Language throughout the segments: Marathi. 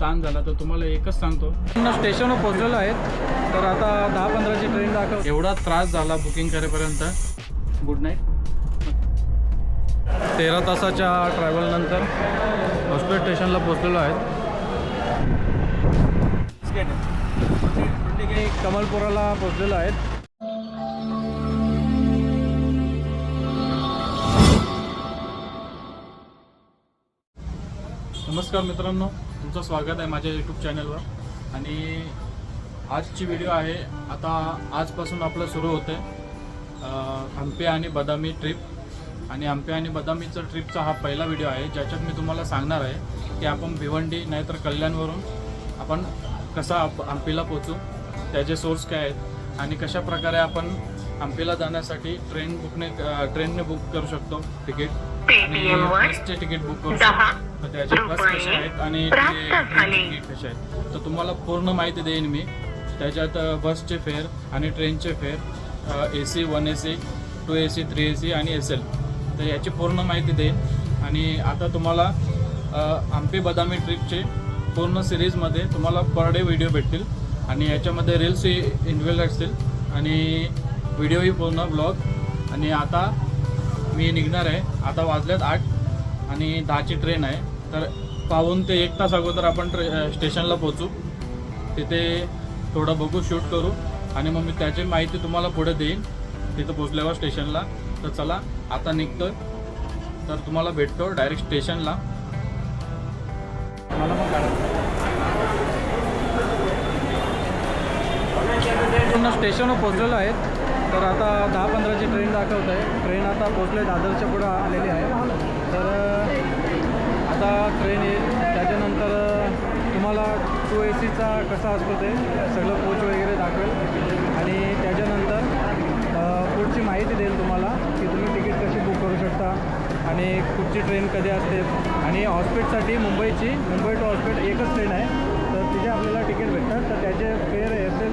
ताण झाला तर तुम्हाला एकच सांगतो. स्टेशनवर पोहोचलेलो आहेत तर आता दहा पंधराची ट्रेन दाखव एवढा त्रास झाला बुकिंग करेपर्यंत. गुड नाईट तेरा तासाच्या ट्रॅव्हलनंतर हॉस्पिटल स्टेशनला पोहोचलेलो आहेत. कमलपुराला पोहोचलेलो आहेत. नमस्कार मित्रांनो. तुमचं स्वागत आहे माझ्या यूट्यूब चॅनलवर आणि आजची व्हिडिओ आहे आता आजपासून आपलं सुरू होतं आहे हंपी आणि बदामी ट्रिप आणि हंपी आणि बदामीचा ट्रिपचा हा पहिला व्हिडिओ आहे ज्याच्यात मी तुम्हाला सांगणार आहे की आपण भिवंडी नाहीतर कल्याणवरून आपण कसा आप- हंपीला पोचू त्याचे सोर्स काय आहेत आणि कशा प्रकारे आपण हंपीला जाण्यासाठी ट्रेन बुकने ट्रेनने बुक करू शकतो तिकीट आणि बसचे तिकीट बुक करू शकतो. त्याचे बस रुपये कसे आहेत आणि ते कसे आहेत? तर तुम्हाला पूर्ण माहिती देईन मी. त्याच्यात बसचे फेअर आणि ट्रेनचे fare A C one A C two A C three A C आणि एस एल तर याची पूर्ण माहिती देईन. आणि आता तुम्हाला हंपी बदामी ट्रिपचे पूर्ण सिरीजमध्ये तुम्हाला पर डे व्हिडिओ भेटतील. आणि याच्यामध्ये रील्सही इन्व्हॉल्व असतील. आणि व्हिडिओही पूर्ण ब्लॉग आणि आता मी निघणार आहे. आता वाजल्यात आठ. आणि दहाची ट्रेन आहे. तर पाहून ते एक तास अगोदर आपण ट्रे स्टेशनला पोचू तिथे थोडं बघू शूट करू. आणि मग मी त्याची माहिती तुम्हाला पुढे देईन. तिथं पोचल्यावर स्टेशनला. तर चला आता निघतोय. तर तुम्हाला भेटतो डायरेक्ट स्टेशनला. मला मग पूर्ण स्टेशनवर पोचलेलो आहेत तर आता दहा पंधराची ट्रेन दाखवत आहे. ट्रेन आता पोचले दादरच्या पुढं आलेली आहे. तर आता ट्रेन येईल. त्याच्यानंतर तुम्हाला टू ए सीचा कसा असतो ते सगळं कोच वगैरे दाखवेल. आणि त्याच्यानंतर पुढची माहिती देईल तुम्हाला की तुम्ही तिकीट कशी बुक करू शकता आणि कुठची ट्रेन कधी असते. आणि हॉस्पिटसाठी मुंबईची मुंबई टू हॉस्पिट एकच ट्रेन आहे. तर तिथे आपल्याला तिकीट भेटतात. तर त्याचे फेअर असेल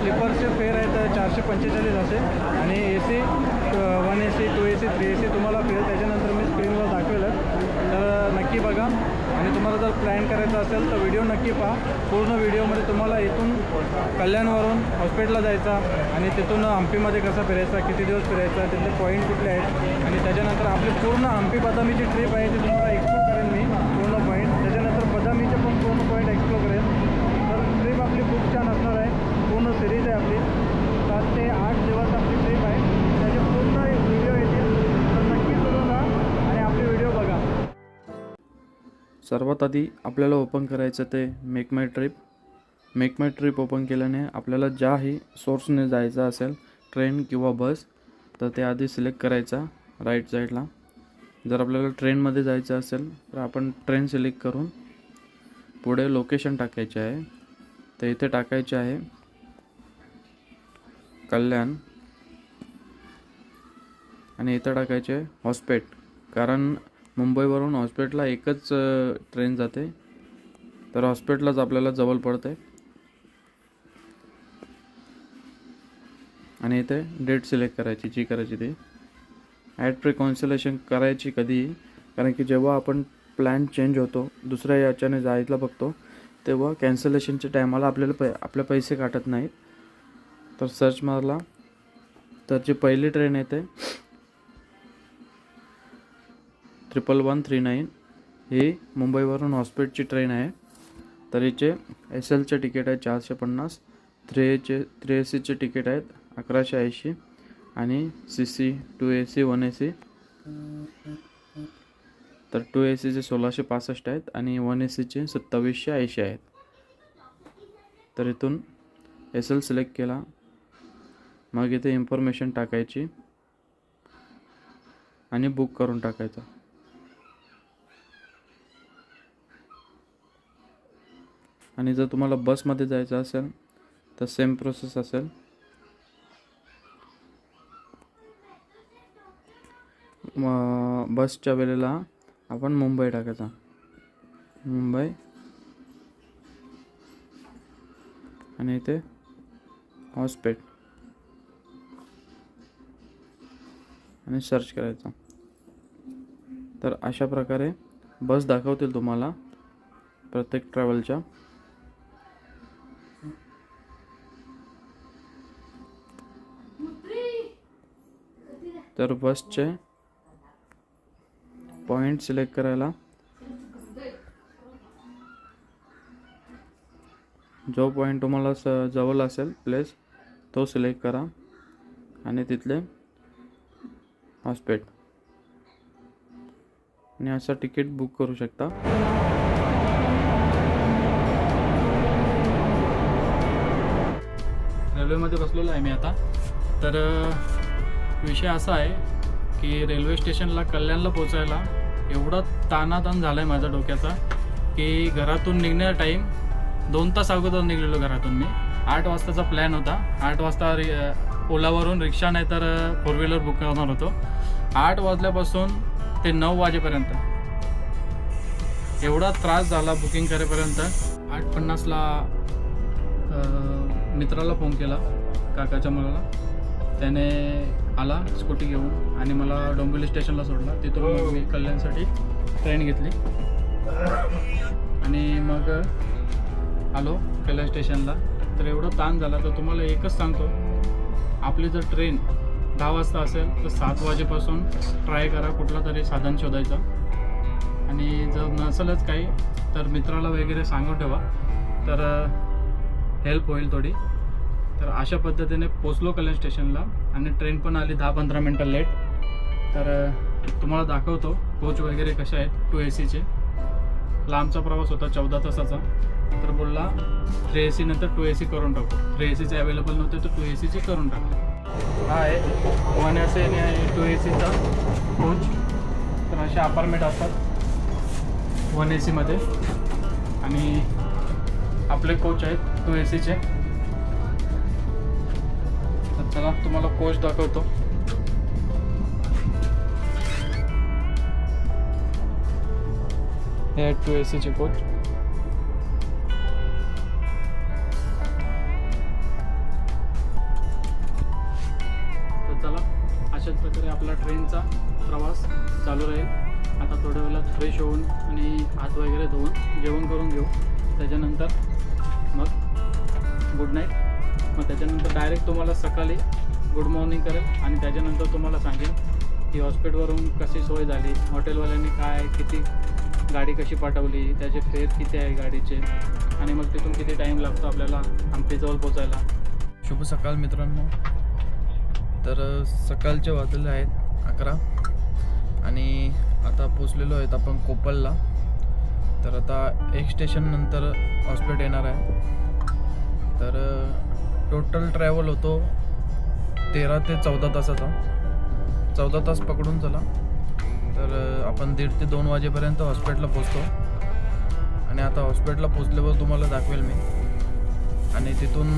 स्लीपरचे फेअर तर चारशे पंचेचाळीस असेल. आणि A C one A C two A C three A C तुम्हाला फेअर त्याच्यानंतर मी स्क्रीनवर दाखवेलच नक्की बघा. आणि तुम्हाला जर प्लॅन करायचा असेल तर व्हिडिओ नक्की पहा. पूर्ण व्हिडिओमध्ये तुम्हाला इथून कल्याणवरून हॉस्पिटलला जायचा आणि तिथून हम्पीमध्ये कसा फिरायचा किती दिवस फिरायचा तिथले पॉईंट कुठले आहेत. आणि त्याच्यानंतर आपली पूर्ण हम्पी बदामीची ट्रिप आहे ती तुम्हाला एक्सप्लोर करेन मी पूर्ण पॉईंट त्याच्यानंतर बदामीचे पण पूर्ण पॉईंट एक्सप्लोर करेन. तर ट्रिप आपली खूप छान असणार आहे. पूर्ण सिरीज आहे आपली. सात ते आठ दिवस आपली ट्रिप सर्वात आधी आपल्याला ओपन करायचं ते Make My Trip Make My Trip open केल्याने आपल्याला ज्याही सोर्सने जायचं असेल ट्रेन किंवा बस तर ते आधी सिलेक्ट करायचा राईट साईडला जर आपल्याला ट्रेनमध्ये जायचं असेल तर आपण ट्रेन सिलेक्ट करून पुढे लोकेशन टाकायचे आहे. तर इथे टाकायचे आहे कल्याण. आणि इथं टाकायचे हॉस्पेट कारण मुंबईवरून हॉस्पिटलला एकच ट्रेन जाते. तर हॉस्पिटलच आपल्याला जवळ पडते आणि इथे डेट सिलेक्ट करायची जी करायची ती. ॲट प्री कॉन्सलेशन करायची कधी कारण की जेव्हा आपण प्लॅन चेंज होतो दुसऱ्या याच्याने जायला बघतो तेव्हा कॅन्सलेशनच्या टायमाला आपल्याला पै आपले पैसे काटत नाहीत. तर सर्च मारला. तर जी पहिली ट्रेन येते ट्रिपल वन थ्री नाईन ही मुंबईवरून हॉस्पिटलची ट्रेन आहे. तर हिचे एस एलचे तिकीट आहे चारशे पन्नास थ्री एचे थ्री ए सीचे तिकीट आहेत अकराशे ऐंशी आणि C C two A C one A C तर टू ए सीचे सोळाशे पासष्ट आहेत आणि वन ए सीचे सत्तावीसशे ऐंशी आहेत. तर इथून एस एल सिलेक्ट केला. मग इथे इन्फॉर्मेशन टाकायची आणि बुक करून टाकायचं. आणि जर तुम्हाला बसमध्ये जायचं असेल तर सेम प्रोसेस असेल. बसच्या वेळेला आपण मुंबई टाकायचा. मुंबई. आणि इथे हॉस्पेट. आणि सर्च करायचा. तर अशा प्रकारे बस दाखवतील तुम्हाला प्रत्येक ट्रॅव्हलच्या तर बसचे पॉईंट सिलेक्ट करायला. जो पॉईंट तुम्हाला स जवळ असेल प्लेस तो सिलेक्ट करा. आणि तिथले हॉस्पेट. आणि असं तिकीट बुक करू शकता. रेल्वेमध्ये बसलेलो आहे मी आता. तर विषय असा आहे की रेल्वे स्टेशनला कल्याणला पोचायला एवढा तानाताण झाला आहे माझ्या डोक्याचा की घरातून निघण्याचा टाईम दोन तास अगोदर निघलेलो घरातून मी. आठ वाजताचा प्लॅन होता. आठ वाजता रि ओलावरून रिक्षा नाही तर फोर व्हीलर बुक करणार होतो. आठ वाजल्यापासून ते नऊ वाजेपर्यंत. एवढा त्रास झाला बुकिंग करेपर्यंत. आठ पन्नासला मित्राला फोन केला काकाच्या मुलाला. त्याने आला स्कूटी घेऊन. आणि मला डोंबिवली स्टेशनला सोडला. तिथून मग मी कल्याणसाठी ट्रेन घेतली. आणि मग आलो कल्याण स्टेशनला. तर एवढं ताण झाला तर तुम्हाला एकच सांगतो. आपली जर ट्रेन दहा वाजता असेल तर सात वाजेपासून ट्राय करा कुठला तरी साधन शोधायचं. आणि जर नसेलच काही तर मित्राला वगैरे सांगून ठेवा. तर हेल्प होईल थोडी. तर अशा पद्धतीने पोचलो कल्याण स्टेशनला आणि ट्रेन पण आली दहा पंधरा मिनटं लेट. तर तुम्हाला दाखवतो कोच वगैरे कसे आहेत टू ए सीचे लांबचा प्रवास होता चौदा तासाचा. तर बोलला थ्री ए सी नंतर टू ए सी करून टाकू. थ्री ए सीचे अवेलेबल नव्हते तर टू ए सीचे करून टाकले हा आहे. वन एस एन आहे टू ए सीचा कोच तर असे अपार्टमेंट असतात वन ए सीमध्ये आणि आपले कोच आहेत टू ए सीचे चला तुम्हाला कोच दाखवतो. हे टू ए सीचे कोच. तर चला अशाच प्रकारे आपला ट्रेनचा प्रवास चालू राहील. आता थोड्या वेळात फ्रेश होऊन आणि हात वगैरे धुवून जेवण करून घेऊ. त्याच्यानंतर मग गुड नाईट मग त्याच्यानंतर डायरेक्ट तुम्हाला सकाळी गुड मॉर्निंग करेल आणि त्याच्यानंतर तुम्हाला सांगेन की हॉस्पिटलवरून कशी सोय झाली हॉटेलवाल्यांनी काय किती गाडी कशी पाठवली त्याचे फेअर किती आहे गाडीचे आणि मग तिथून किती टाईम लागतो आपल्याला हंपीजवळ पोचायला शुभ सकाळ मित्रांनो. तर सकाळचे वाजले आहेत अकरा. आणि आता पोचलेलो आहेत आपण कोपलला. तर आता एक स्टेशननंतर हॉस्पिटल येणार आहे. तर टोटल ट्रॅव्हल होतो तेरा ते चौदा तासाचा. चौदा तास पकडून चला. तर आपण दीड ते दोन वाजेपर्यंत हॉस्पिटलला पोचतो आणि आता हॉस्पिटलला पोचल्यावर तुम्हाला दाखवेल मी. आणि तिथून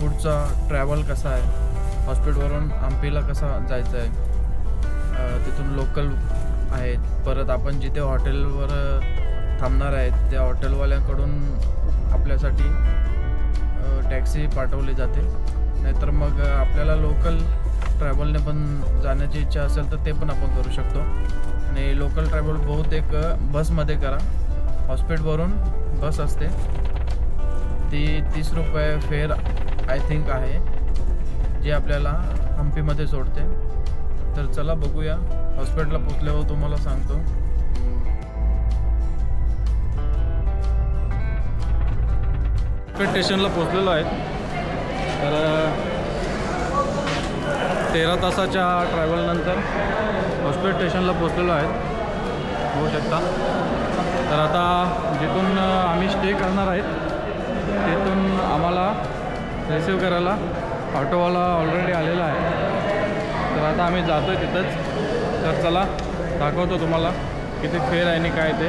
पुढचा ट्रॅव्हल कसा आहे? हॉस्पिटलवरून हम्पीला कसा जायचं आहे? तिथून लोकल आहेत. परत आपण जिथे हॉटेलवर थांबणार आहेत त्या हॉटेलवाल्यांकडून आपल्यासाठी टॅक्सी पाठवली जाते. नाहीतर मग आपल्याला लोकल ट्रॅव्हलने पण जाण्याची इच्छा असेल तर ते पण आपण करू शकतो. आणि लोकल ट्रॅव्हल बहुतेक बसमध्ये करा. हॉस्पिटलवरून बस असते. ती तीस रुपये फेअर आय थिंक आहे. जी आपल्याला हम्पीमध्ये सोडते. तर चला बघूया. हॉस्पिटलला पोचल्यावर तुम्हाला सांगतो. स्टेशनला पोचलेलो आहे. तर तेरा तासाच्या ट्रॅव्हलनंतर हॉस्पिटल स्टेशनला पोचलेलो आहे. होऊ शकता. तर आता जिथून आम्ही स्टे करणार आहेत तिथून आम्हाला रिसीव करायला ऑटोवाला ऑलरेडी आलेला आहे. तर आता आम्ही जातो आहे तिथंच. तर चला दाखवतो तुम्हाला किती फेर आहे आणि काय ते.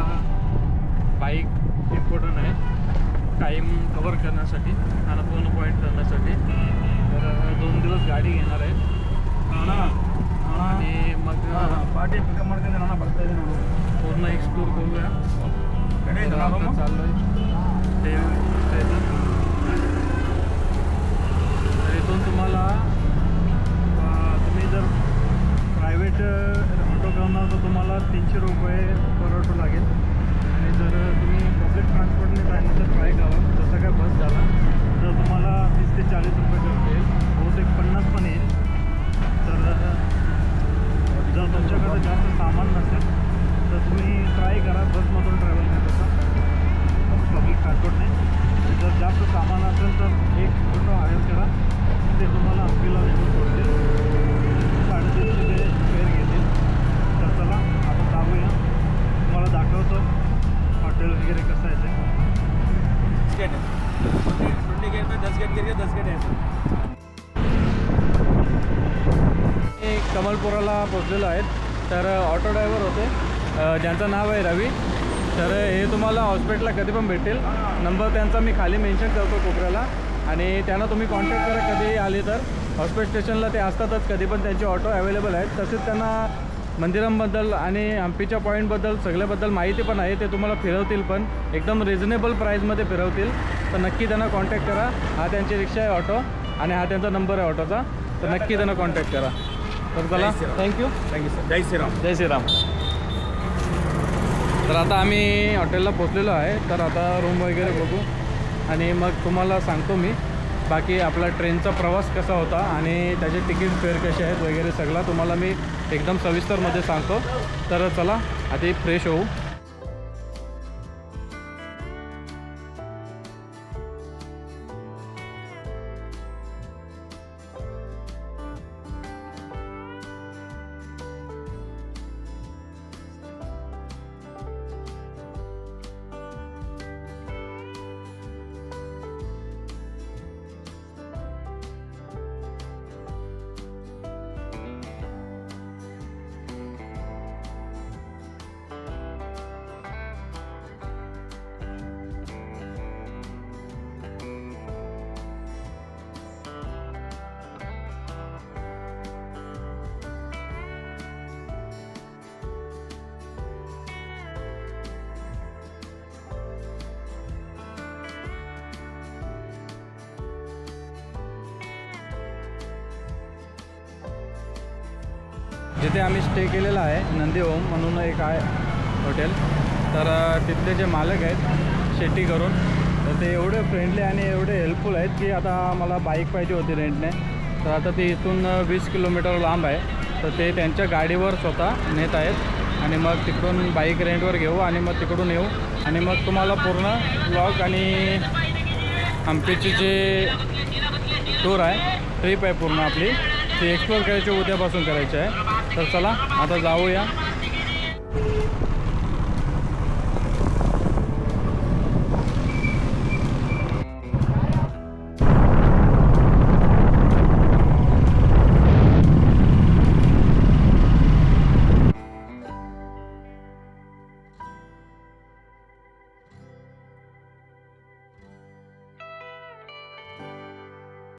असताना बाईक इम्पॉर्टंट आहे. टाईम कवर करण्यासाठी. पोचलेलो आहेत. तर ऑटो ड्रायव्हर होते. ज्यांचं नाव आहे रवी. तर हे तुम्हाला हॉस्पिटलला कधी पण भेटेल. नंबर त्यांचा मी खाली मेन्शन करतो कोपऱ्याला. आणि त्यांना तुम्ही कॉन्टॅक्ट करा कधी आले तर. हॉस्पिटल स्टेशनला ते असतातच कधी पण त्यांचे ऑटो अवेलेबल आहेत. तसेच त्यांना मंदिरांबद्दल आणि हम्पीच्या पॉईंटबद्दल सगळ्याबद्दल माहिती पण आहे. ते तुम्हाला फिरवतील पण. एकदम रिझनेबल प्राईजमध्ये फिरवतील. तर नक्की त्यांना कॉन्टॅक्ट करा. हा त्यांची रिक्षा आहे ऑटो. आणि हा त्यांचा नंबर आहे ऑटोचा. तर नक्की त्यांना कॉन्टॅक्ट करा. तर चला. Shriram. Thank you thank you sir जय श्री राम जय श्रीराम. तर आता आम्ही हॉटेलला पोचलेलो आहे. तर आता रूम वगैरे बघू. आणि मग तुम्हाला सांगतो मी. बाकी आपला ट्रेनचा प्रवास कसा होता आणि त्याचे तिकीट फेअर कसे आहेत वगैरे सगळा तुम्हाला मी एकदम सविस्तरमध्ये सांगतो. तर चला आधी फ्रेश होऊ. जिथे आम्ही स्टे केलेला आहे नंदी होम म्हणून एक आहे हॉटेल तर तिथले जे मालक आहेत शेट्टी करून तर ते एवढे फ्रेंडली आणि एवढे हेल्पफुल आहेत की आता मला बाईक पाहिजे होती रेंटने तर आता ती इथून वीस किलोमीटर लांब आहे. तर ते त्यांच्या गाडीवर स्वतः नेत आहेत. आणि मग तिकडून बाईक रेंटवर घेऊ आणि मग तिकडून येऊ. आणि मग तुम्हाला पूर्ण ब्लॉग आणि हम्पीची जे टूर आहे ट्रिप आहे पूर्ण आपली. ते एक्सप्लोर करायचे उद्यापासून करायचे आहे. तर चला आता जाऊया.